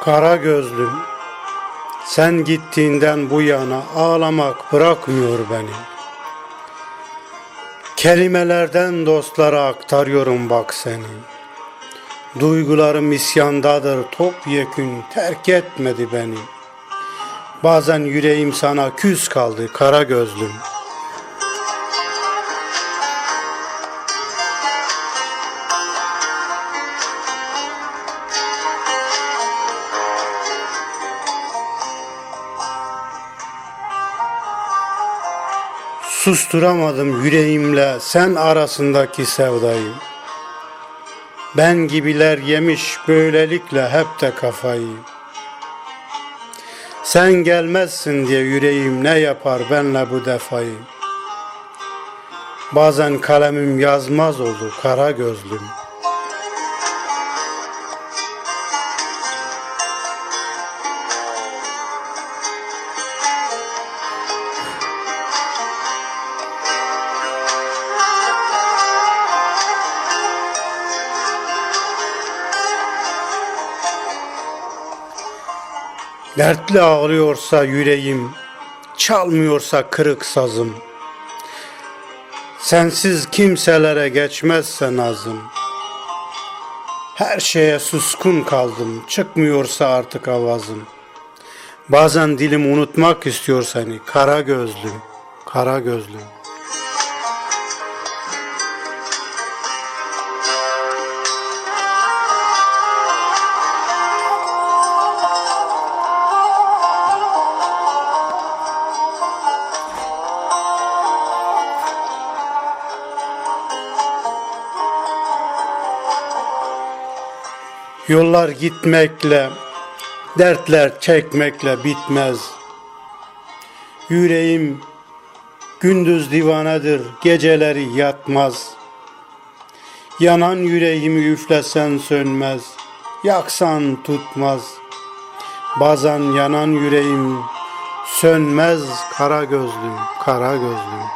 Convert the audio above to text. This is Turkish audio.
Kara gözlüm, sen gittiğinden bu yana ağlamak bırakmıyor beni. Kelimelerden dostlara aktarıyorum bak seni. Duygularım isyandadır topyekün terk etmedi beni. Bazen yüreğim sana küs kaldı kara gözlüm. Susturamadım yüreğimle sen arasındaki sevdayı. Ben gibiler yemiş böylelikle hep de kafayı. Sen gelmezsin diye yüreğim ne yapar benle bu defayı. Bazen kalemim yazmaz oldu kara gözlüm. Dertli ağlıyorsa yüreğim, çalmıyorsa kırık sazım. Sensiz kimselere geçmezse nazım. Her şeye suskun kaldım, çıkmıyorsa artık avazım. Bazen dilim unutmak istiyor seni, kara gözlüm, kara gözlüm. Yollar gitmekle, dertler çekmekle bitmez. Yüreğim gündüz divanedir, geceleri yatmaz. Yanan yüreğimi üflesen sönmez, yaksan tutmaz. Bazen yanan yüreğim sönmez kara gözlüm, kara gözlüm.